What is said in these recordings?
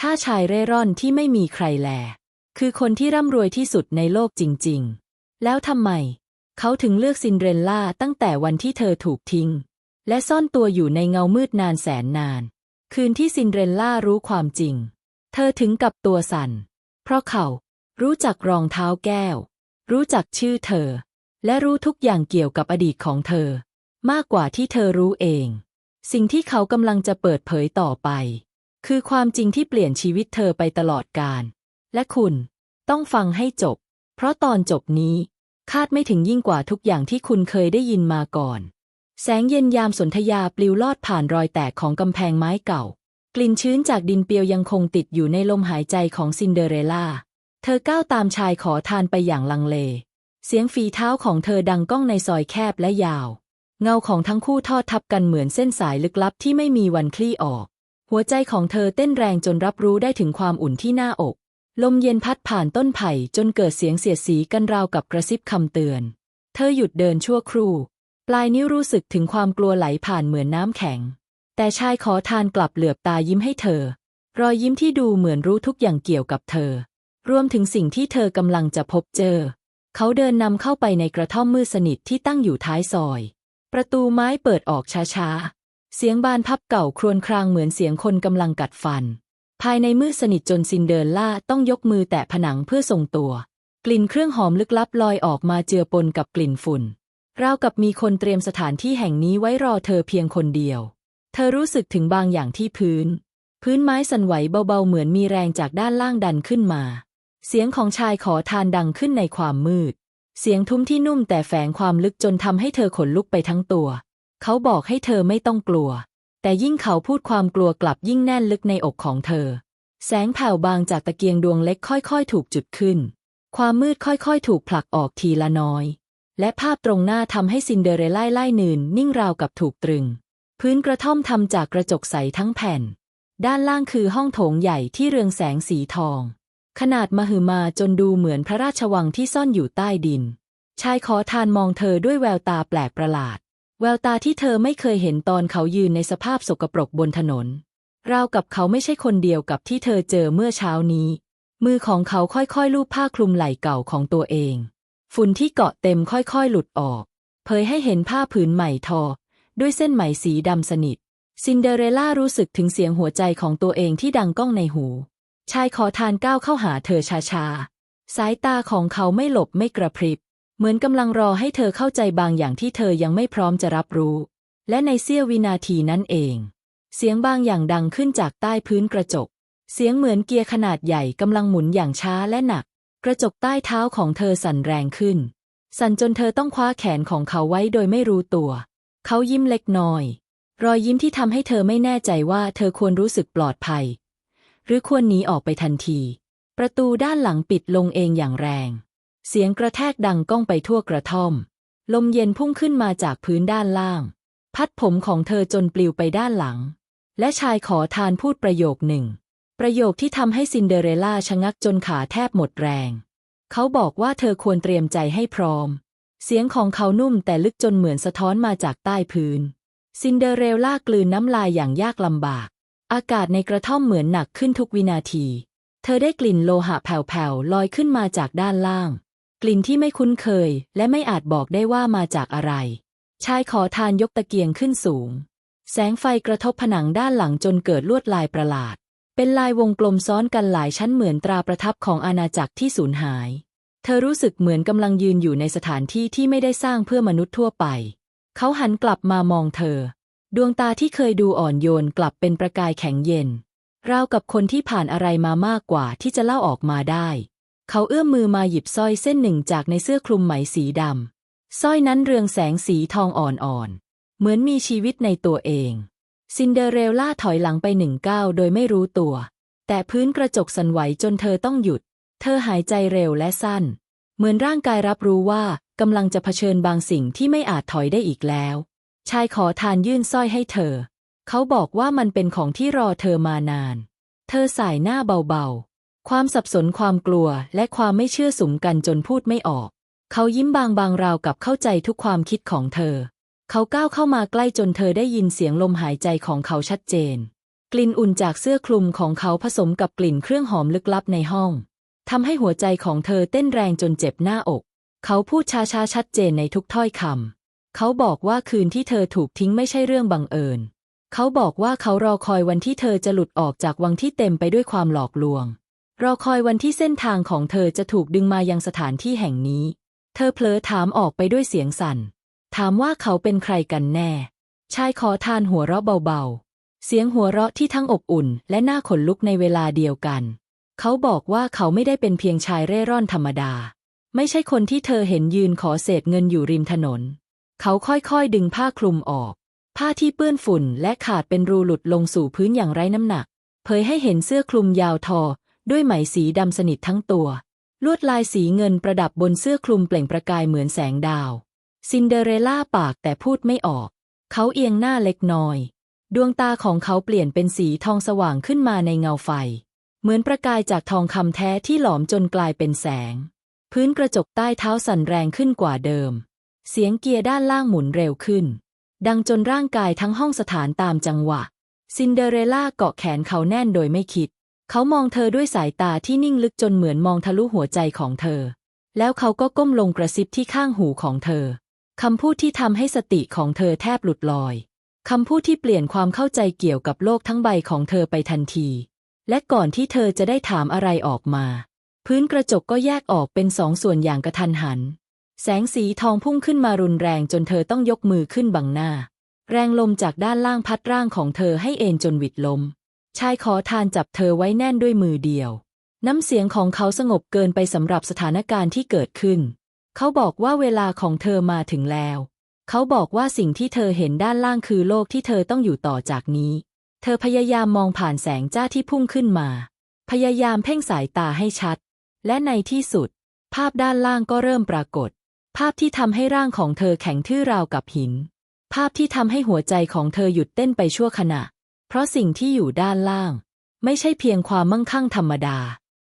ถ้าชายเร่ร่อนที่ไม่มีใครแล คือคนที่ร่ำรวยที่สุดในโลกจริง ๆ แล้วทำไม เขาถึงเลือกซินเดอเรลล่าตั้งแต่วันที่เธอถูกทิ้ง และซ่อนตัวอยู่ในเงามืดนานแสนนาน คืนที่ซินเดอเรลล่ารู้ความจริง เธอถึงกับตัวสั่น เพราะเขารู้จักรองเท้าแก้ว รู้จักชื่อเธอ และรู้ทุกอย่างเกี่ยวกับอดีตของเธอ มากกว่าที่เธอรู้เอง สิ่งที่เขากำลังจะเปิดเผยต่อไป คือความจริงที่เปลี่ยนชีวิตเธอไปตลอดกาลและคุณต้องฟังให้จบ เพราะตอนจบนี้ คาดไม่ถึงยิ่งกว่าทุกอย่างที่คุณเคยได้ยินมาก่อน แสงเย็นยามสนธยาปลิวลอดผ่านรอยแตกของกำแพงไม้เก่า กลิ่นชื้นจากดินเปียวยังคงติดอยู่ในลมหายใจของซินเดอเรล่า เธอก้าวตามชายขอทานไปอย่างลังเล เสียงฝีเท้าของเธอดังก้องในซอยแคบและยาว เงาของทั้งคู่ทอดทับกันเหมือนเส้นสายลึกลับที่ไม่มีวันคลี่ออก หัวใจของเธอเต้นแรงจนรับรู้ได้ถึงความอุ่นที่หน้าอก ลมเย็นพัดผ่านต้นไผ่จนเกิดเสียงเสียดสีกันราวกับกระซิบคำเตือน เธอหยุดเดินชั่วครู่ ปลายนิ้วรู้สึกถึงความกลัวไหลผ่านเหมือนน้ำแข็ง แต่ชายขอทานกลับเหลือบตายิ้มให้เธอ รอยยิ้มที่ดูเหมือนรู้ทุกอย่างเกี่ยวกับเธอ รวมถึงสิ่งที่เธอกำลังจะพบเจอ เขาเดินนำเข้าไปในกระท่อมมืดสนิทที่ตั้งอยู่ท้ายซอย ประตูไม้เปิดออกช้าๆ เสียงบานพับเก่าครวญครางเหมือนเสียงคนกำลังกัดฟัน ภายในมืดสนิทจนซินเดอรล่าต้องยกมือแตะผนังเพื่อทรงตัว กลิ่นเครื่องหอมลึกลับลอยออกมาเจือปนกับกลิ่นฝุ่นราวกับมีคนเตรียมสถานที่แห่งนี้ไว้รอเธอเพียงคนเดียว เธอรู้สึกถึงบางอย่างที่พื้น พื้นไม้สั่นไหวเบาๆเหมือนมีแรงจากด้านล่างดันขึ้นมา เสียงของชายขอทานดังขึ้นในความมืด เสียงทุ้มที่นุ่มแต่แฝงความลึกจนทำให้เธอขนลุกไปทั้งตัว เขาบอกให้เธอไม่ต้องกลัว แต่ยิ่งเขาพูดความกลัวกลับยิ่งแน่นลึกในอกของเธอ แสงแผ่วบางจากตะเกียงดวงเล็กค่อยๆ ถูกจุดขึ้น ความมืดค่อยๆ ถูกผลักออกทีละน้อย และภาพตรงหน้าทำให้ซินเดอเรลล่าไล่นืนนิ่งราวกับถูกตรึง พื้นกระท่อมทำจากกระจกใสทั้งแผ่น ด้านล่างคือห้องโถงใหญ่ที่เรืองแสงสีทอง ขนาดมหึมาจนดูเหมือนพระราชวังที่ซ่อนอยู่ใต้ดินชายขอทานมองเธอด้วยแววตาแปลกประหลาด แววตาที่เธอไม่เคยเห็นตอนเขายืนในสภาพสกปรกบนถนน ราวกับเขาไม่ใช่คนเดียวกับที่เธอเจอเมื่อเช้านี้ มือของเขาค่อยๆลูบผ้าคลุมไหล่เก่าของตัวเอง ฝุ่นที่เกาะเต็มค่อยๆหลุดออก เผยให้เห็นผ้าผืนใหม่ทอ ด้วยเส้นไหมสีดำสนิท ซินเดอเรลล่ารู้สึกถึงเสียงหัวใจของตัวเองที่ดังก้องในหู ชายขอทานก้าวเข้าหาเธอช้าๆ สายตาของเขาไม่หลบไม่กระพริบ เหมือนกำลังรอให้เธอเข้าใจบางอย่างที่เธอยังไม่พร้อมจะรับรู้ และในเสี้ยววินาทีนั้นเอง เสียงบางอย่างดังขึ้นจากใต้พื้นกระจก เสียงเหมือนเกียร์ขนาดใหญ่กำลังหมุนอย่างช้าและหนัก กระจกใต้เท้าของเธอสั่นแรงขึ้น สั่นจนเธอต้องคว้าแขนของเขาไว้โดยไม่รู้ตัว เขายิ้มเล็กน้อย รอยยิ้มที่ทำให้เธอไม่แน่ใจว่าเธอควรรู้สึกปลอดภัย หรือควรหนีออกไปทันที ประตูด้านหลังปิดลงเองอย่างแรง เสียงกระแทกดังก้องไปทั่วกระท่อม ลมเย็นพุ่งขึ้นมาจากพื้นด้านล่าง พัดผมของเธอจนปลิวไปด้านหลัง และชายขอทานพูดประโยคหนึ่ง ประโยคที่ทำให้ซินเดอเรลล่าชะงักจนขาแทบหมดแรง เขาบอกว่าเธอควรเตรียมใจให้พร้อม เสียงของเขานุ่มแต่ลึกจนเหมือนสะท้อนมาจากใต้พื้น ซินเดอเรลล่ากลืนน้ำลายอย่างยากลำบาก อากาศในกระท่อมเหมือนหนักขึ้นทุกวินาที เธอได้กลิ่นโลหะแผ่วๆลอยขึ้นมาจากด้านล่าง กลิ่นที่ไม่คุ้นเคย และไม่อาจบอกได้ว่ามาจากอะไร ชายขอทานยกตะเกียงขึ้นสูง แสงไฟกระทบผนังด้านหลังจนเกิดลวดลายประหลาด เป็นลายวงกลมซ้อนกันหลายชั้นเหมือนตราประทับของอาณาจักรที่สูญหาย เธอรู้สึกเหมือนกำลังยืนอยู่ในสถานที่ที่ไม่ได้สร้างเพื่อมนุษย์ทั่วไป เขาหันกลับมามองเธอ ดวงตาที่เคยดูอ่อนโยนกลับเป็นประกายแข็งเย็นราวกับคนที่ผ่านอะไรมามากกว่าที่จะเล่าออกมาได้ เขาเอื้อมมือมาหยิบสร้อยเส้นหนึ่งจากในเสื้อคลุมไหมสีดำสร้อยนั้นเรืองแสงสีทองอ่อนๆ เหมือนมีชีวิตในตัวเอง ซินเดอเรลล่าถอยหลังไปหนึ่งก้าวโดยไม่รู้ตัว แต่พื้นกระจกสั่นไหวจนเธอต้องหยุด เธอหายใจเร็วและสั้น เหมือนร่างกายรับรู้ว่ากำลังจะเผชิญบางสิ่งที่ไม่อาจถอยได้อีกแล้ว ชายขอทานยื่นสร้อยให้เธอ เขาบอกว่ามันเป็นของที่รอเธอมานาน เธอสายหน้าเบาๆ ความสับสนความกลัวและความไม่เชื่อสุมกันจนพูดไม่ออก เขายิ้มบางๆราวกับเข้าใจทุกความคิดของเธอ เขาก้าวเข้ามาใกล้จนเธอได้ยินเสียงลมหายใจของเขาชัดเจน กลิ่นอุ่นจากเสื้อคลุมของเขาผสมกับกลิ่นเครื่องหอมลึกลับในห้องทำให้หัวใจของเธอเต้นแรงจนเจ็บหน้าอก เขาพูดช้าๆชัดเจนในทุกถ้อยคำ เขาบอกว่าคืนที่เธอถูกทิ้งไม่ใช่เรื่องบังเอิญ เขาบอกว่าเขารอคอยวันที่เธอจะหลุดออกจากวังที่เต็มไปด้วยความหลอกลวง รอคอยวันที่เส้นทางของเธอจะถูกดึงมายังสถานที่แห่งนี้ เธอเผลอถามออกไปด้วยเสียงสั่น ถามว่าเขาเป็นใครกันแน่ ชายขอทานหัวเราะเบาๆ เสียงหัวเราะที่ทั้งอบอุ่น และน่าขนลุกในเวลาเดียวกัน เขาบอกว่าเขาไม่ได้เป็นเพียงชายเร่ร่อนธรรมดา ไม่ใช่คนที่เธอเห็นยืนขอเศษเงินอยู่ริมถนน เขาค่อยๆดึงผ้าคลุมออก ผ้าที่เปื้อนฝุ่นและขาดเป็นรูหลุดลงสู่พื้นอย่างไร้น้ำหนัก เผยให้เห็นเสื้อคลุมยาวทอ ด้วยไหมสีดำสนิททั้งตัว ลวดลายสีเงินประดับบนเสื้อคลุมเปล่งประกายเหมือนแสงดาว ซินเดอเรลล่าปากแต่พูดไม่ออก เขาเอียงหน้าเล็กน้อย ดวงตาของเขาเปลี่ยนเป็นสีทองสว่างขึ้นมาในเงาไฟ เหมือนประกายจากทองคำแท้ที่หลอมจนกลายเป็นแสง พื้นกระจกใต้เท้าสั่นแรงขึ้นกว่าเดิม เสียงเกียร์ด้านล่างหมุนเร็วขึ้น ดังจนร่างกายทั้งห้องสถานตามจังหวะ ซินเดอเรลล่าเกาะแขนเขาแน่นโดยไม่คิด เขามองเธอด้วยสายตาที่นิ่งลึกจนเหมือนมองทะลุหัวใจของเธอ แล้วเขาก็ก้มลงกระซิบที่ข้างหูของเธอ คำพูดที่ทำให้สติของเธอแทบหลุดลอย คำพูดที่เปลี่ยนความเข้าใจเกี่ยวกับโลกทั้งใบของเธอไปทันที และก่อนที่เธอจะได้ถามอะไรออกมา พื้นกระจกก็แยกออกเป็นสองส่วนอย่างกระทันหัน แสงสีทองพุ่งขึ้นมารุนแรงจนเธอต้องยกมือขึ้นบังหน้า แรงลมจากด้านล่างพัดร่างของเธอให้เอ็นจนหวิดล้ม ชายขอทานจับเธอไว้แน่นด้วยมือเดียว น้ำเสียงของเขาสงบเกินไปสำหรับสถานการณ์ที่เกิดขึ้น เขาบอกว่าเวลาของเธอมาถึงแล้ว เขาบอกว่าสิ่งที่เธอเห็นด้านล่างคือโลกที่เธอต้องอยู่ต่อจากนี้ เธอพยายามมองผ่านแสงจ้าที่พุ่งขึ้นมา พยายามเพ่งสายตาให้ชัด และในที่สุด ภาพด้านล่างก็เริ่มปรากฏ ภาพที่ทำให้ร่างของเธอแข็งทื่อราวกับหิน ภาพที่ทำให้หัวใจของเธอหยุดเต้นไปชั่วขณะ เพราะสิ่งที่อยู่ด้านล่าง ไม่ใช่เพียงความมั่งคั่งธรรมดา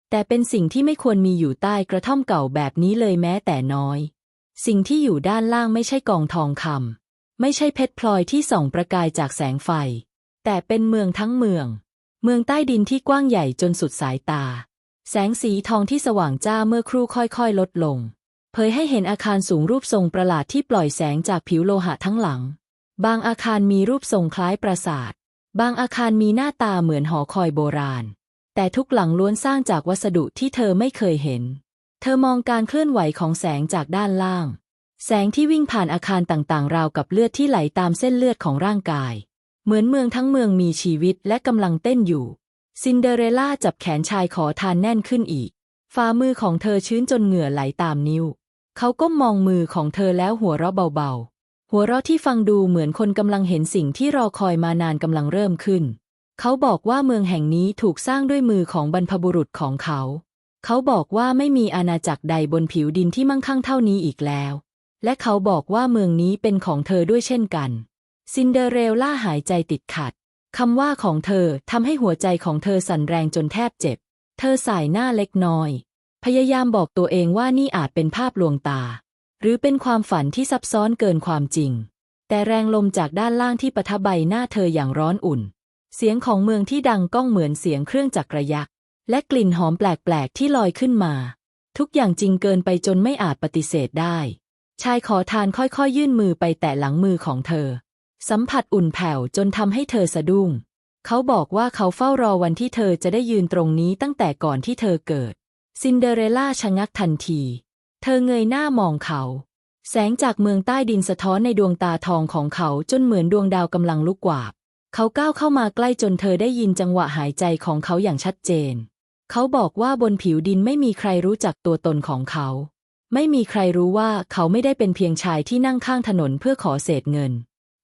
แต่เป็นสิ่งที่ไม่ควรมีอยู่ใต้กระท่อมเก่าแบบนี้เลยแม้แต่น้อย สิ่งที่อยู่ด้านล่างไม่ใช่กองทองคำไม่ใช่เพชรพลอยที่ส่องประกายจากแสงไฟ แต่เป็นเมืองทั้งเมือง เมืองใต้ดินที่กว้างใหญ่จนสุดสายตา แสงสีทองที่สว่างจ้าเมื่อครู่ค่อยๆ ลดลง เผยให้เห็นอาคารสูงรูปทรงประหลาดที่ปล่อยแสงจากผิวโลหะทั้งหลัง บางอาคารมีรูปทรงคล้ายปราสาท บางอาคารมีหน้าตาเหมือนหอคอยโบราณ แต่ทุกหลังล้วนสร้างจากวัสดุที่เธอไม่เคยเห็น เธอมองการเคลื่อนไหวของแสงจากด้านล่าง แสงที่วิ่งผ่านอาคารต่างๆ ราวกับเลือดที่ไหลตามเส้นเลือดของร่างกาย เหมือนเมืองทั้งเมืองมีชีวิตและกำลังเต้นอยู่ ซินเดอเรลล่าจับแขนชายขอทานแน่นขึ้นอีก ฝ่ามือของเธอชื้นจนเหงื่อไหลตามนิ้ว เขาก้มมองมือของเธอแล้วหัวเราะเบาๆ หัวเราะที่ฟังดูเหมือนคนกำลังเห็นสิ่งที่รอคอยมานานกำลังเริ่มขึ้น เขาบอกว่าเมืองแห่งนี้ถูกสร้างด้วยมือของบรรพบุรุษของเขา เขาบอกว่าไม่มีอาณาจักรใดบนผิวดินที่มั่งคั่งเท่านี้อีกแล้ว และเขาบอกว่าเมืองนี้เป็นของเธอด้วยเช่นกัน ซินเดอเรลล่าหายใจติดขัดคำว่าของเธอทำให้หัวใจของเธอสั่นแรงจนแทบเจ็บ เธอสายหน้าเล็กน้อย พยายามบอกตัวเองว่านี่อาจเป็นภาพลวงตา หรือเป็นความฝันที่ซับซ้อนเกินความจริง แต่แรงลมจากด้านล่างที่ปะทะใบหน้าเธออย่างร้อนอุ่น เสียงของเมืองที่ดังก้องเหมือนเสียงเครื่องจักรยักษ์และกลิ่นหอมแปลกๆที่ลอยขึ้นมา ทุกอย่างจริงเกินไปจนไม่อาจปฏิเสธได้ ชายขอทานค่อยๆ ยื่นมือไปแตะหลังมือของเธอ สัมผัสอุ่นแผ่วจนทำให้เธอสะดุ้ง เขาบอกว่าเขาเฝ้ารอวันที่เธอจะได้ยืนตรงนี้ตั้งแต่ก่อนที่เธอเกิด ซินเดอเรลล่าชะงักทันที เธอเงยหน้ามองเขา แสงจากเมืองใต้ดินสะท้อนในดวงตาทองของเขาจนเหมือนดวงดาวกำลังลุกวาบ เขาก้าวเข้ามาใกล้จนเธอได้ยินจังหวะหายใจของเขาอย่างชัดเจน เขาบอกว่าบนผิวดินไม่มีใครรู้จักตัวตนของเขา ไม่มีใครรู้ว่าเขาไม่ได้เป็นเพียงชายที่นั่งข้างถนนเพื่อขอเศษเงิน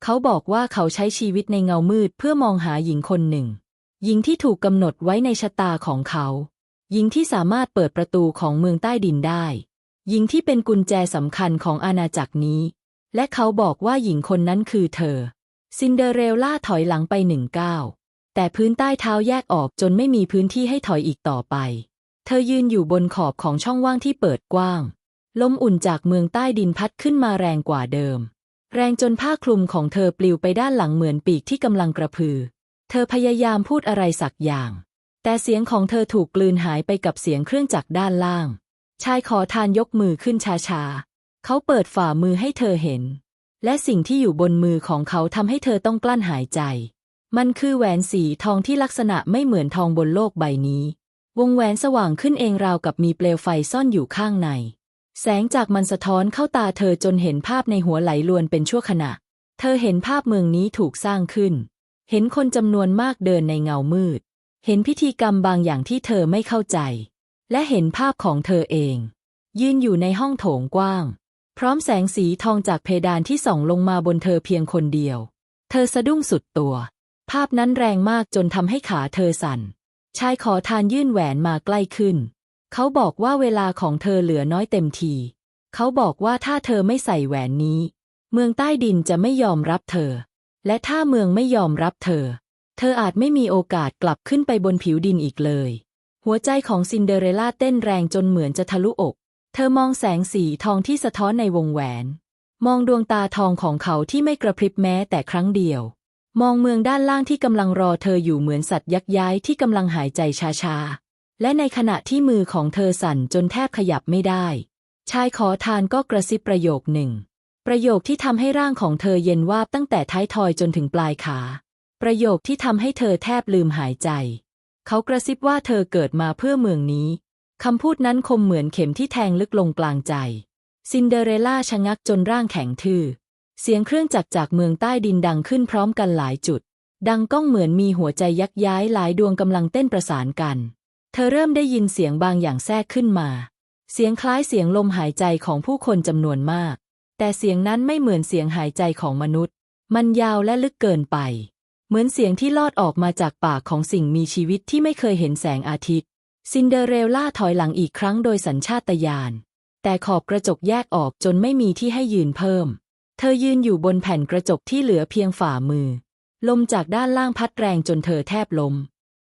เขาบอกว่าเขาใช้ชีวิตในเงามืดเพื่อมองหาหญิงคนหนึ่ง หญิงที่ถูกกำหนดไว้ในชะตาของเขา หญิงที่สามารถเปิดประตูของเมืองใต้ดินได้ หญิงที่เป็นกุญแจสำคัญของอาณาจักรนี้ และเขาบอกว่าหญิงคนนั้นคือเธอ ซินเดอเรลล่าถอยหลังไปหนึ่งก้าวแต่พื้นใต้เท้าแยกออกจนไม่มีพื้นที่ให้ถอยอีกต่อไป เธอยืนอยู่บนขอบของช่องว่างที่เปิดกว้าง ลมอุ่นจากเมืองใต้ดินพัดขึ้นมาแรงกว่าเดิม แรงจนผ้าคลุมของเธอปลิวไปด้านหลังเหมือนปีกที่กำลังกระพือ เธอพยายามพูดอะไรสักอย่าง แต่เสียงของเธอถูกกลืนหายไปกับเสียงเครื่องจักรด้านล่าง ชายขอทานยกมือขึ้นช้าๆ เขาเปิดฝ่ามือให้เธอเห็น และสิ่งที่อยู่บนมือของเขาทำให้เธอต้องกลั้นหายใจ มันคือแหวนสีทองที่ลักษณะไม่เหมือนทองบนโลกใบนี้ วงแหวนสว่างขึ้นเองราวกับมีเปลวไฟซ่อนอยู่ข้างใน แสงจากมันสะท้อนเข้าตาเธอจนเห็นภาพในหัวไหลลวนเป็นชั่วขณะ เธอเห็นภาพเมืองนี้ถูกสร้างขึ้น เห็นคนจำนวนมากเดินในเงามืด เห็นพิธีกรรมบางอย่างที่เธอไม่เข้าใจ และเห็นภาพของเธอเอง ยืนอยู่ในห้องโถงกว้าง พร้อมแสงสีทองจากเพดานที่ส่องลงมาบนเธอเพียงคนเดียว เธอสะดุ้งสุดตัว ภาพนั้นแรงมากจนทำให้ขาเธอสั่น ชายขอทานยื่นแหวนมาใกล้ขึ้น เขาบอกว่าเวลาของเธอเหลือน้อยเต็มที เขาบอกว่าถ้าเธอไม่ใส่แหวนนี้ เมืองใต้ดินจะไม่ยอมรับเธอ และถ้าเมืองไม่ยอมรับเธอ เธออาจไม่มีโอกาสกลับขึ้นไปบนผิวดินอีกเลย หัวใจของซินเดอเรลล่าเต้นแรงจนเหมือนจะทะลุอก เธอมองแสงสีทองที่สะท้อนในวงแหวน มองดวงตาทองของเขาที่ไม่กระพริบแม้แต่ครั้งเดียว มองเมืองด้านล่างที่กำลังรอเธออยู่เหมือนสัตว์ยักย้ายที่กำลังหายใจช้าๆ และในขณะที่มือของเธอสั่นจนแทบขยับไม่ได้ ชายขอทานก็กระซิบประโยคหนึ่ง ประโยคที่ทำให้ร่างของเธอเย็นวาบตั้งแต่ท้ายทอยจนถึงปลายขา ประโยคที่ทำให้เธอแทบลืมหายใจ เขากระซิบว่าเธอเกิดมาเพื่อเมืองนี้ คำพูดนั้นคมเหมือนเข็มที่แทงลึกลงกลางใจ ซินเดอเรลล่าชะงักจนร่างแข็งทื่อ เสียงเครื่องจักรจากเมืองใต้ดินดังขึ้นพร้อมกันหลายจุด ดังก้องเหมือนมีหัวใจยักย้ายหลายดวงกำลังเต้นประสานกัน เธอเริ่มได้ยินเสียงบางอย่างแทรกขึ้นมา เสียงคล้ายเสียงลมหายใจของผู้คนจำนวนมาก แต่เสียงนั้นไม่เหมือนเสียงหายใจของมนุษย์ มันยาวและลึกเกินไป เหมือนเสียงที่ลอดออกมาจากปากของสิ่งมีชีวิตที่ไม่เคยเห็นแสงอาทิตย์ ซินเดอเรลล่าถอยหลังอีกครั้งโดยสัญชาตญาณ แต่ขอบกระจกแยกออกจนไม่มีที่ให้ยืนเพิ่ม เธอยืนอยู่บนแผ่นกระจกที่เหลือเพียงฝ่ามือ ลมจากด้านล่างพัดแรงจนเธอแทบลม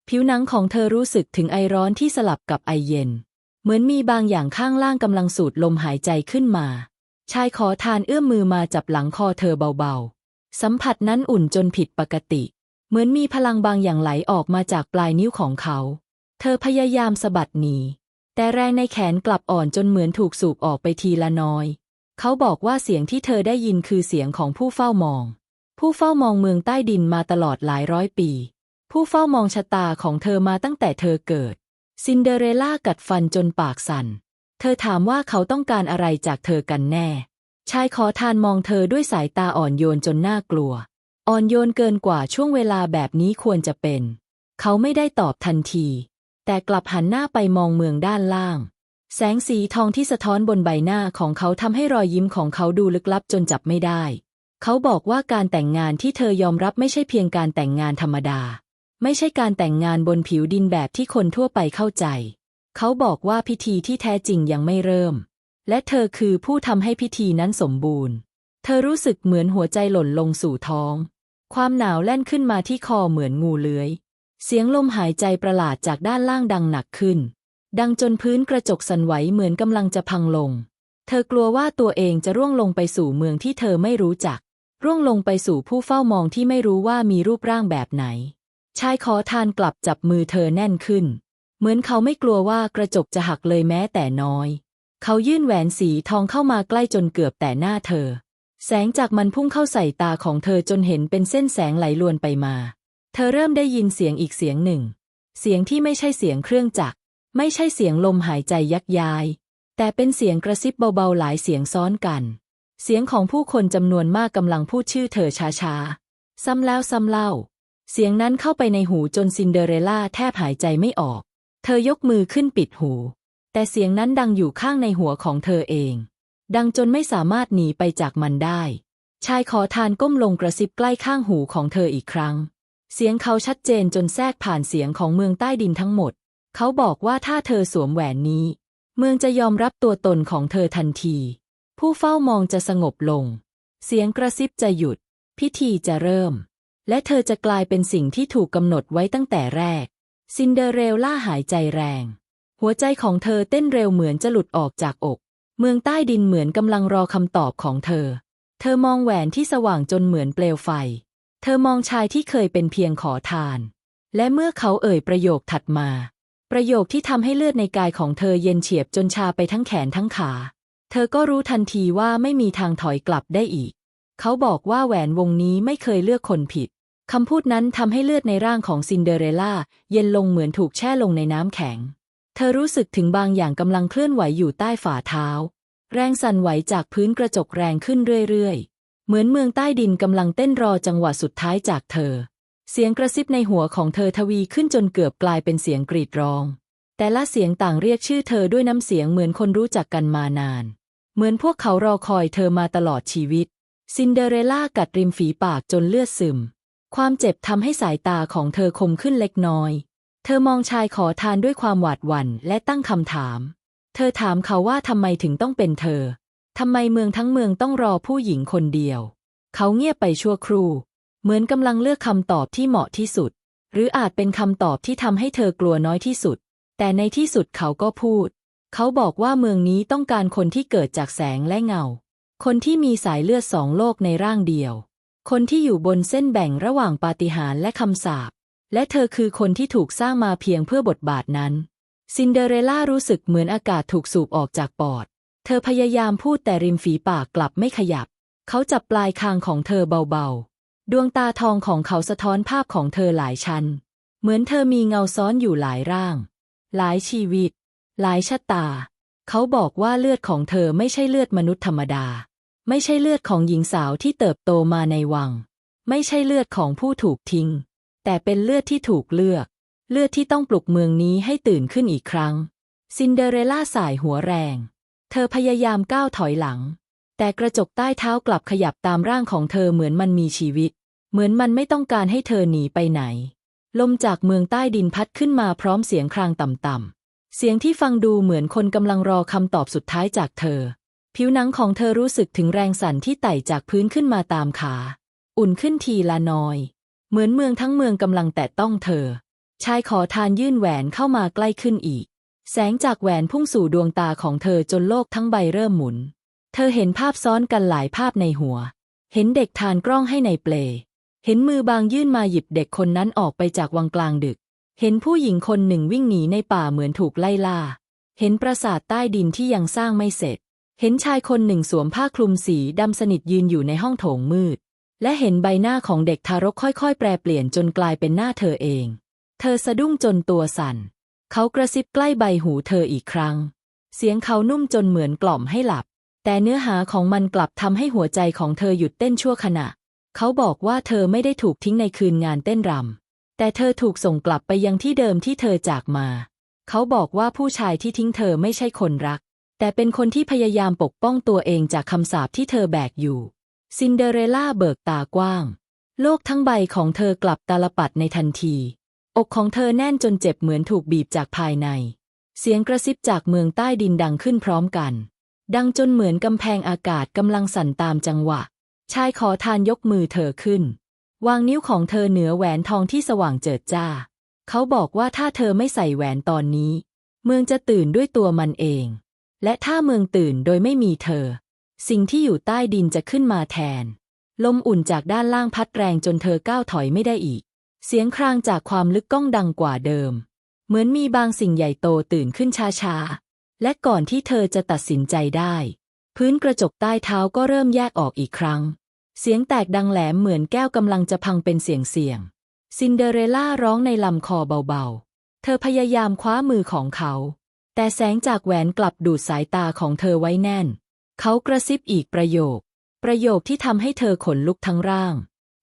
ผิวหนังของเธอรู้สึกถึงไอร้อนที่สลับกับไอเย็น เหมือนมีบางอย่างข้างล่างกำลังสูดลมหายใจขึ้นมา ชายขอทานเอื้อมมือมาจับหลังคอเธอเบาๆ สัมผัสนั้นอุ่นจนผิดปกติ เหมือนมีพลังบางอย่างไหลออกมาจากปลายนิ้วของเขา เธอพยายามสะบัดหนี แต่แรงในแขนกลับอ่อนจนเหมือนถูกสูบออกไปทีละน้อย เขาบอกว่าเสียงที่เธอได้ยินคือเสียงของผู้เฝ้ามอง ผู้เฝ้ามองเมืองใต้ดินมาตลอดหลายร้อยปี ผู้เฝ้ามองชะตาของเธอมาตั้งแต่เธอเกิด ซินเดอเรลล่ากัดฟันจนปากสั่น เธอถามว่าเขาต้องการอะไรจากเธอกันแน่ ชายขอทานมองเธอด้วยสายตาอ่อนโยนจนน่ากลัว อ่อนโยนเกินกว่าช่วงเวลาแบบนี้ควรจะเป็น เขาไม่ได้ตอบทันที แต่กลับหันหน้าไปมองเมืองด้านล่าง แสงสีทองที่สะท้อนบนใบหน้าของเขาทำให้รอยยิ้มของเขาดูลึกลับจนจับไม่ได้ เขาบอกว่าการแต่งงานที่เธอยอมรับไม่ใช่เพียงการแต่งงานธรรมดา ไม่ใช่การแต่งงานบนผิวดินแบบที่คนทั่วไปเข้าใจ เขาบอกว่าพิธีที่แท้จริงยังไม่เริ่ม และเธอคือผู้ทำให้พิธีนั้นสมบูรณ์ เธอรู้สึกเหมือนหัวใจหล่นลงสู่ท้อง ความหนาวแล่นขึ้นมาที่คอเหมือนงูเลื้อย เสียงลมหายใจประหลาดจากด้านล่างดังหนักขึ้น ดังจนพื้นกระจกสั่นไหวเหมือนกำลังจะพังลง เธอกลัวว่าตัวเองจะร่วงลงไปสู่เมืองที่เธอไม่รู้จัก ร่วงลงไปสู่ผู้เฝ้ามองที่ไม่รู้ว่ามีรูปร่างแบบไหน ชายขอทานกลับจับมือเธอแน่นขึ้น เหมือนเขาไม่กลัวว่ากระจกจะหักเลยแม้แต่น้อย เขายื่นแหวนสีทองเข้ามาใกล้จนเกือบแต่หน้าเธอ แสงจากมันพุ่งเข้าใส่ตาของเธอจนเห็นเป็นเส้นแสงไหลลวนไปมา เธอเริ่มได้ยินเสียงอีกเสียงหนึ่ง เสียงที่ไม่ใช่เสียงเครื่องจักร ไม่ใช่เสียงลมหายใจยักย้าย แต่เป็นเสียงกระซิบเบาๆหลายเสียงซ้อนกัน เสียงของผู้คนจำนวนมากกำลังพูดชื่อเธอช้าๆ ซ้ำแล้วซ้ำเล่า เสียงนั้นเข้าไปในหูจนซินเดอเรลล่าแทบหายใจไม่ออก เธอยกมือขึ้นปิดหู แต่เสียงนั้นดังอยู่ข้างในหัวของเธอเอง ดังจนไม่สามารถหนีไปจากมันได้ ชายขอทานก้มลงกระซิบใกล้ข้างหูของเธออีกครั้ง เสียงเขาชัดเจนจนแทรกผ่านเสียงของเมืองใต้ดินทั้งหมด เขาบอกว่าถ้าเธอสวมแหวนนี้ เมืองจะยอมรับตัวตนของเธอทันที ผู้เฝ้ามองจะสงบลง เสียงกระซิบจะหยุด พิธีจะเริ่ม และเธอจะกลายเป็นสิ่งที่ถูกกำหนดไว้ตั้งแต่แรก ซินเดอเรลล่าหายใจแรง หัวใจของเธอเต้นเร็วเหมือนจะหลุดออกจากอก เมืองใต้ดินเหมือนกำลังรอคำตอบของเธอ เธอมองแหวนที่สว่างจนเหมือนเปลวไฟ เธอมองชายที่เคยเป็นเพียงขอทาน และเมื่อเขาเอ่ยประโยคถัดมา ประโยคที่ทำให้เลือดในกายของเธอเย็นเฉียบจนชาไปทั้งแขนทั้งขา เธอก็รู้ทันทีว่าไม่มีทางถอยกลับได้อีก เขาบอกว่าแหวนวงนี้ไม่เคยเลือกคนผิดคำพูดนั้นทำให้เลือดในร่างของซินเดอเรลล่าเย็นลงเหมือนถูกแช่ลงในน้ำแข็ง เธอรู้สึกถึงบางอย่างกำลังเคลื่อนไหวอยู่ใต้ฝ่าเท้า แรงสั่นไหวจากพื้นกระจกแรงขึ้นเรื่อยๆ เหมือนเมืองใต้ดินกำลังเต้นรอจังหวะสุดท้ายจากเธอ เสียงกระซิบในหัวของเธอทวีขึ้นจนเกือบกลายเป็นเสียงกรีดร้อง แต่ละเสียงต่างเรียกชื่อเธอด้วยน้ำเสียงเหมือนคนรู้จักกันมานาน เหมือนพวกเขารอคอยเธอมาตลอดชีวิต ซินเดอเรลล่ากัดริมฝีปากจนเลือดซึม ความเจ็บทำให้สายตาของเธอคมขึ้นเล็กน้อย เธอมองชายขอทานด้วยความหวาดหวั่นและตั้งคำถาม เธอถามเขาว่าทำไมถึงต้องเป็นเธอ ทำไมเมืองทั้งเมืองต้องรอผู้หญิงคนเดียว เขาเงียบไปชั่วครู่ เหมือนกำลังเลือกคำตอบที่เหมาะที่สุด หรืออาจเป็นคำตอบที่ทำให้เธอกลัวน้อยที่สุด แต่ในที่สุดเขาก็พูด เขาบอกว่าเมืองนี้ต้องการคนที่เกิดจากแสงและเงา คนที่มีสายเลือดสองโลกในร่างเดียว คนที่อยู่บนเส้นแบ่งระหว่างปาฏิหาริย์และคำสาป และเธอคือคนที่ถูกสร้างมาเพียงเพื่อบทบาทนั้น ซินเดอเรลล่ารู้สึกเหมือนอากาศถูกสูบออกจากปอด เธอพยายามพูดแต่ริมฝีปากกลับไม่ขยับ เขาจับปลายคางของเธอเบาๆ ดวงตาทองของเขาสะท้อนภาพของเธอหลายชั้น เหมือนเธอมีเงาซ้อนอยู่หลายร่าง หลายชีวิต หลายชะตา เขาบอกว่าเลือดของเธอไม่ใช่เลือดมนุษย์ธรรมดา ไม่ใช่เลือดของหญิงสาวที่เติบโตมาในวัง ไม่ใช่เลือดของผู้ถูกทิ้ง แต่เป็นเลือดที่ถูกเลือก เลือดที่ต้องปลุกเมืองนี้ให้ตื่นขึ้นอีกครั้ง ซินเดอเรลล่าสายหัวแรง เธอพยายามก้าวถอยหลัง แต่กระจกใต้เท้ากลับขยับตามร่างของเธอเหมือนมันมีชีวิต เหมือนมันไม่ต้องการให้เธอหนีไปไหน ลมจากเมืองใต้ดินพัดขึ้นมาพร้อมเสียงครางต่ำๆเสียงที่ฟังดูเหมือนคนกำลังรอคำตอบสุดท้ายจากเธอ ผิวหนังของเธอรู้สึกถึงแรงสั่นที่ไต่จากพื้นขึ้นมาตามขา อุ่นขึ้นทีละน้อย เหมือนเมืองทั้งเมืองกำลังแตะต้องเธอ ชายขอทานยื่นแหวนเข้ามาใกล้ขึ้นอีก แสงจากแหวนพุ่งสู่ดวงตาของเธอจนโลกทั้งใบเริ่มหมุน เธอเห็นภาพซ้อนกันหลายภาพในหัว เห็นเด็กทานกล้องให้ในเปล เห็นมือบางยื่นมาหยิบเด็กคนนั้นออกไปจากวังกลางดึก เห็นผู้หญิงคนหนึ่งวิ่งหนีในป่าเหมือนถูกไล่ล่า เห็นปราสาทใต้ดินที่ยังสร้างไม่เสร็จ เห็นชายคนหนึ่งสวมผ้าคลุมสีดำสนิทยืนอยู่ในห้องโถงมืด และเห็นใบหน้าของเด็กทารกค่อยๆ แปรเปลี่ยนจนกลายเป็นหน้าเธอเอง เธอสะดุ้งจนตัวสั่น เขากระซิบใกล้ใบหูเธออีกครั้ง เสียงเขานุ่มจนเหมือนกล่อมให้หลับ แต่เนื้อหาของมันกลับทำให้หัวใจของเธอหยุดเต้นชั่วขณะ เขาบอกว่าเธอไม่ได้ถูกทิ้งในคืนงานเต้นรำ แต่เธอถูกส่งกลับไปยังที่เดิมที่เธอจากมา เขาบอกว่าผู้ชายที่ทิ้งเธอไม่ใช่คนรัก แต่เป็นคนที่พยายามปกป้องตัวเองจากคำสาปที่เธอแบกอยู่ ซินเดอเรลล่าเบิกตากว้าง โลกทั้งใบของเธอกลับตาลปัดในทันที อกของเธอแน่นจนเจ็บเหมือนถูกบีบจากภายใน เสียงกระซิบจากเมืองใต้ดินดังขึ้นพร้อมกัน ดังจนเหมือนกำแพงอากาศกำลังสั่นตามจังหวะ ชายขอทานยกมือเธอขึ้น วางนิ้วของเธอเหนือแหวนทองที่สว่างเจิดจ้า เขาบอกว่าถ้าเธอไม่ใส่แหวนตอนนี้ เมืองจะตื่นด้วยตัวมันเอง และถ้าเมืองตื่นโดยไม่มีเธอ สิ่งที่อยู่ใต้ดินจะขึ้นมาแทน ลมอุ่นจากด้านล่างพัดแรงจนเธอก้าวถอยไม่ได้อีก เสียงครางจากความลึกก้องดังกว่าเดิม เหมือนมีบางสิ่งใหญ่โตตื่นขึ้นช้าๆ และก่อนที่เธอจะตัดสินใจได้ พื้นกระจกใต้เท้าก็เริ่มแยกออกอีกครั้ง เสียงแตกดังแหลมเหมือนแก้วกำลังจะพังเป็นเสียงเสียง ซินเดอเรลล่าร้องในลำคอเบาๆ เธอพยายามคว้ามือของเขา แต่แสงจากแหวนกลับดูดสายตาของเธอไว้แน่น เขากระซิบอีกประโยค ประโยคที่ทำให้เธอขนลุกทั้งร่าง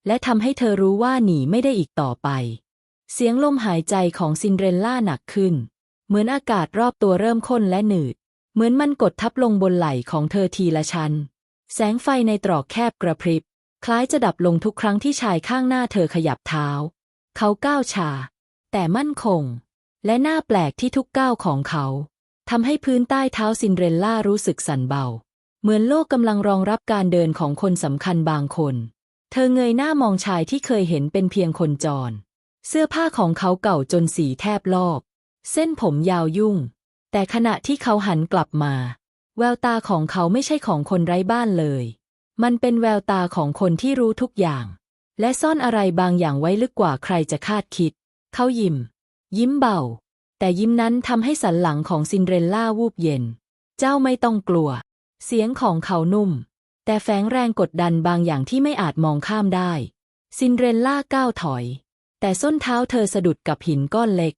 และทำให้เธอรู้ว่าหนีไม่ได้อีกต่อไป เสียงลมหายใจของซินเดอเรลล่าหนักขึ้น เหมือนอากาศรอบตัวเริ่มข้นและหนืด เหมือนมันกดทับลงบนไหล่ของเธอทีละชั้น แสงไฟในตรอกแคบกระพริบ คล้ายจะดับลงทุกครั้งที่ชายข้างหน้าเธอขยับเท้า เขาก้าวช้าแต่มั่นคง และหน่าแปลกที่ทุกก้าวของเขาทำให้พื้นใต้เท้าซินเดอเรลล่ารู้สึกสั่นเบา เหมือนโลกกำลังรองรับการเดินของคนสำคัญบางคน เธอเงยหน้ามองชายที่เคยเห็นเป็นเพียงคนจร เสื้อผ้าของเขาเก่าจนสีแทบลอก เส้นผมยาวยุ่ง แต่ขณะที่เขาหันกลับมา แววตาของเขาไม่ใช่ของคนไร้บ้านเลย มันเป็นแววตาของคนที่รู้ทุกอย่าง และซ่อนอะไรบางอย่างไว้ลึกกว่าใครจะคาดคิด เขายิ้ม ยิ้มเบา แต่ยิ้มนั้นทำให้สันหลังของซินเดอเรลล่าวูบเย็น เจ้าไม่ต้องกลัว เสียงของเขานุ่ม แต่แฝงแรงกดดันบางอย่างที่ไม่อาจมองข้ามได้ ซินเดอเรลล่าก้าวถอย แต่ส้นเท้าเธอสะดุดกับหินก้อนเล็ก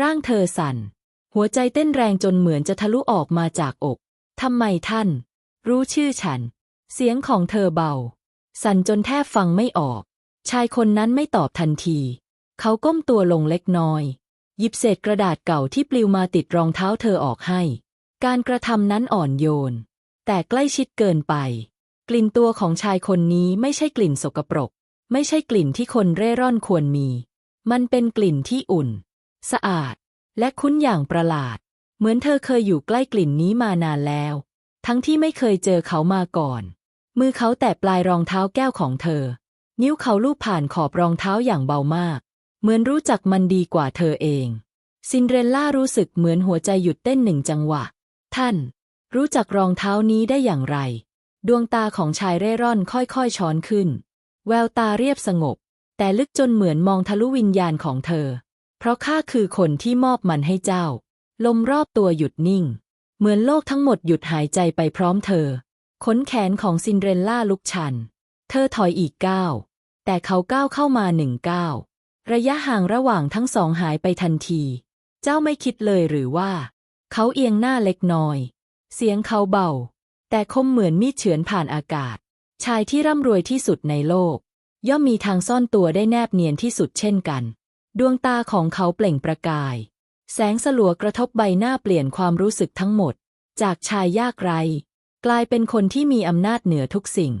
ร่างเธอสั่น หัวใจเต้นแรงจนเหมือนจะทะลุออกมาจากอกทำไมท่าน รู้ชื่อฉัน เสียงของเธอเบา สั่นจนแทบฟังไม่ออก ชายคนนั้นไม่ตอบทันที เขาก้มตัวลงเล็กน้อย หยิบเศษกระดาษเก่าที่ปลิวมาติดรองเท้าเธอออกให้ การกระทำนั้นอ่อนโยน แต่ใกล้ชิดเกินไป กลิ่นตัวของชายคนนี้ไม่ใช่กลิ่นสกปรก ไม่ใช่กลิ่นที่คนเร่ร่อนควรมี มันเป็นกลิ่นที่อุ่น สะอาด และคุ้นอย่างประหลาด เหมือนเธอเคยอยู่ใกล้กลิ่นนี้มานานแล้ว ทั้งที่ไม่เคยเจอเขามาก่อน มือเขาแตะปลายรองเท้าแก้วของเธอ นิ้วเขาลูบผ่านขอบรองเท้าอย่างเบามาก เหมือนรู้จักมันดีกว่าเธอเอง ซินเดอเรลล่ารู้สึกเหมือนหัวใจหยุดเต้นหนึ่งจังหวะ ท่าน รู้จักรองเท้านี้ได้อย่างไร ดวงตาของชายเร่ร่อนค่อยๆช้อนขึ้น แววตาเรียบสงบ แต่ลึกจนเหมือนมองทะลุวิญญาณของเธอ เพราะข้าคือคนที่มอบมันให้เจ้า ลมรอบตัวหยุดนิ่ง เหมือนโลกทั้งหมดหยุดหายใจไปพร้อมเธอ ขนแขนของซินเดอเรลล่าลุกชัน เธอถอยอีกก้าวแต่เขาก้าวเข้ามาหนึ่งก้าวระยะห่างระหว่างทั้งสองหายไปทันที เจ้าไม่คิดเลยหรือว่า เขาเอียงหน้าเล็กน้อย เสียงเขาเบา แต่คมเหมือนมีดเฉือนผ่านอากาศ ชายที่ร่ำรวยที่สุดในโลก ย่อมมีทางซ่อนตัวได้แนบเนียนที่สุดเช่นกัน ดวงตาของเขาเปล่งประกาย แสงสลัวกระทบใบหน้าเปลี่ยนความรู้สึกทั้งหมด จากชายยากไร้ กลายเป็นคนที่มีอำนาจเหนือทุกสิ่ง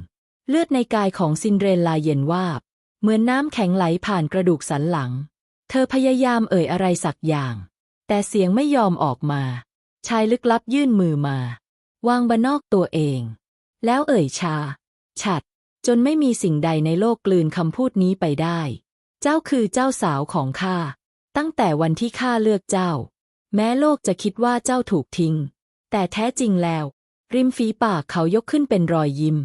เลือดในกายของซินเดเรลลาเย็นวาบ เหมือนน้ำแข็งไหลผ่านกระดูกสันหลัง เธอพยายามเอ่ยอะไรสักอย่าง แต่เสียงไม่ยอมออกมา ชายลึกลับยื่นมือมา วางบนนอกตัวเอง แล้วเอ่ยชา ฉัด จนไม่มีสิ่งใดในโลกกลืนคำพูดนี้ไปได้ เจ้าคือเจ้าสาวของข้า ตั้งแต่วันที่ข้าเลือกเจ้า แม้โลกจะคิดว่าเจ้าถูกทิ้ง แต่แท้จริงแล้ว ริมฝีปากเขายกขึ้นเป็นรอยยิ้ม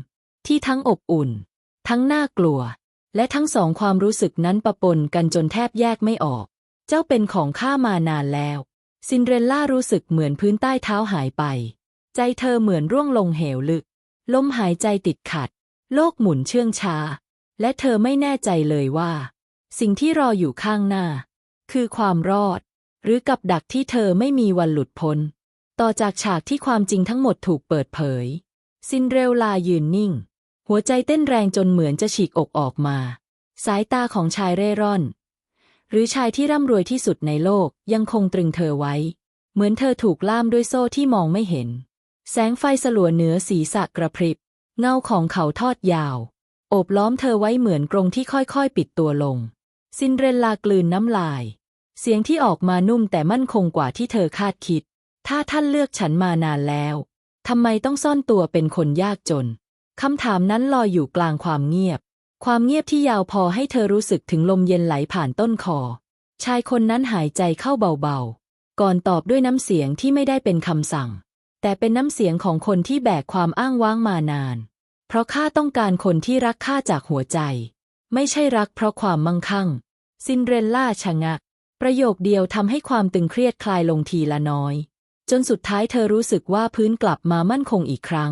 ที่ทั้งอบอุ่น ทั้งน่ากลัว และทั้งสองความรู้สึกนั้นปะปนกันจนแทบแยกไม่ออก เจ้าเป็นของข้ามานานแล้ว ซินเดเรลล่ารู้สึกเหมือนพื้นใต้เท้าหายไป ใจเธอเหมือนร่วงลงเหวลึก ลมหายใจติดขัด โลกหมุนเชื่องช้า และเธอไม่แน่ใจเลยว่า สิ่งที่รออยู่ข้างหน้า คือความรอด หรือกับดักที่เธอไม่มีวันหลุดพ้น ต่อจากฉากที่ความจริงทั้งหมดถูกเปิดเผย ซินเดเรลลายืนนิ่ง หัวใจเต้นแรงจนเหมือนจะฉีกอกออกมา สายตาของชายเร่ร่อน หรือชายที่ร่ำรวยที่สุดในโลกยังคงตรึงเธอไว้ เหมือนเธอถูกล่ามด้วยโซ่ที่มองไม่เห็น แสงไฟสลัวเหนือศีรษะกระพริบ เงาของเขาทอดยาว โอบล้อมเธอไว้เหมือนกรงที่ค่อยๆ ปิดตัวลง ซินเดรลลากลืนน้ำลาย เสียงที่ออกมานุ่มแต่มั่นคงกว่าที่เธอคาดคิด ถ้าท่านเลือกฉันมานานแล้วทำไมต้องซ่อนตัวเป็นคนยากจนคำถามนั้นลอยอยู่กลางความเงียบ ความเงียบที่ยาวพอให้เธอรู้สึกถึงลมเย็นไหลผ่านต้นคอ ชายคนนั้นหายใจเข้าเบาๆ ก่อนตอบด้วยน้ำเสียงที่ไม่ได้เป็นคำสั่ง แต่เป็นน้ำเสียงของคนที่แบกความอ้างว้างมานาน เพราะข้าต้องการคนที่รักข้าจากหัวใจ ไม่ใช่รักเพราะความมั่งคั่ง ซินเดอเรลล่าชะงัก ประโยคเดียวทำให้ความตึงเครียดคลายลงทีละน้อย จนสุดท้ายเธอรู้สึกว่าพื้นกลับมามั่นคงอีกครั้ง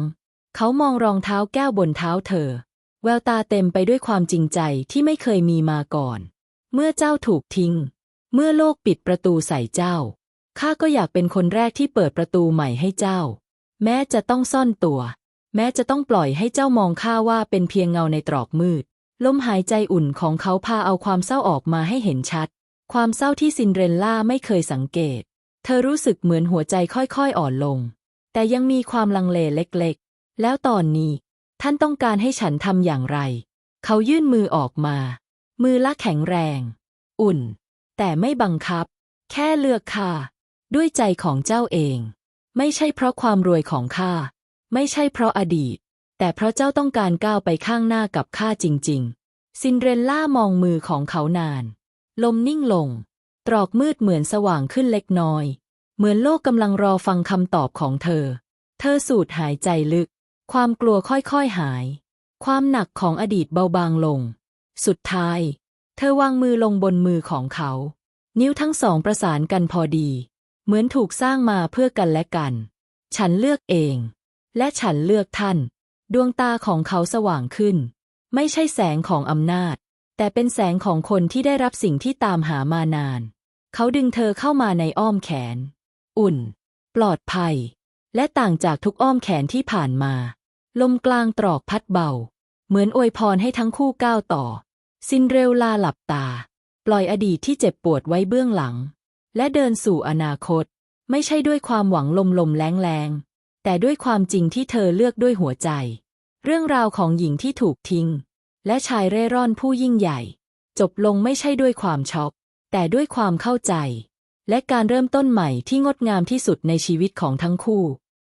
เขามองรองเท้าแก้วบนเท้าเธอ แววตาเต็มไปด้วยความจริงใจที่ไม่เคยมีมาก่อน เมื่อเจ้าถูกทิ้ง เมื่อโลกปิดประตูใส่เจ้า ข้าก็อยากเป็นคนแรกที่เปิดประตูใหม่ให้เจ้า แม้จะต้องซ่อนตัว แม้จะต้องปล่อยให้เจ้ามองข้าว่าเป็นเพียงเงาในตรอกมืด ลมหายใจอุ่นของเขาพาเอาความเศร้าออกมาให้เห็นชัด ความเศร้าที่ซินเดอเรลล่าไม่เคยสังเกต เธอรู้สึกเหมือนหัวใจค่อยๆอ่อนลง แต่ยังมีความลังเลเล็กๆ แล้วตอนนี้ ท่านต้องการให้ฉันทำอย่างไร เขายื่นมือออกมา มือละแข็งแรง อุ่น แต่ไม่บังคับ แค่เลือกข้าด้วยใจของเจ้าเอง ไม่ใช่เพราะความรวยของข้า ไม่ใช่เพราะอดีต แต่เพราะเจ้าต้องการก้าวไปข้างหน้ากับข้าจริง ๆ ซินเดอเรลล่ามองมือของเขานาน ลมนิ่งลง ตรอกมืดเหมือนสว่างขึ้นเล็กน้อย เหมือนโลกกำลังรอฟังคำตอบของเธอ เธอสูดหายใจลึก ความกลัวค่อยๆหาย ความหนักของอดีตเบาบางลง สุดท้าย เธอวางมือลงบนมือของเขา นิ้วทั้งสองประสานกันพอดี เหมือนถูกสร้างมาเพื่อกันและกัน ฉันเลือกเอง และฉันเลือกท่าน ดวงตาของเขาสว่างขึ้น ไม่ใช่แสงของอำนาจ แต่เป็นแสงของคนที่ได้รับสิ่งที่ตามหามานาน เขาดึงเธอเข้ามาในอ้อมแขน อุ่น ปลอดภัย และต่างจากทุกอ้อมแขนที่ผ่านมา ลมกลางตรอกพัดเบา เหมือนอวยพรให้ทั้งคู่ก้าวต่อ ซินเรลลาหลับตา ปล่อยอดีตที่เจ็บปวดไว้เบื้องหลัง และเดินสู่อนาคต ไม่ใช่ด้วยความหวังลมลมๆแรงแรงๆแต่ด้วยความจริงที่เธอเลือกด้วยหัวใจ เรื่องราวของหญิงที่ถูกทิ้ง และชายเร่ร่อนผู้ยิ่งใหญ่ จบลงไม่ใช่ด้วยความช็อก แต่ด้วยความเข้าใจ และการเริ่มต้นใหม่ที่งดงามที่สุดในชีวิตของทั้งคู่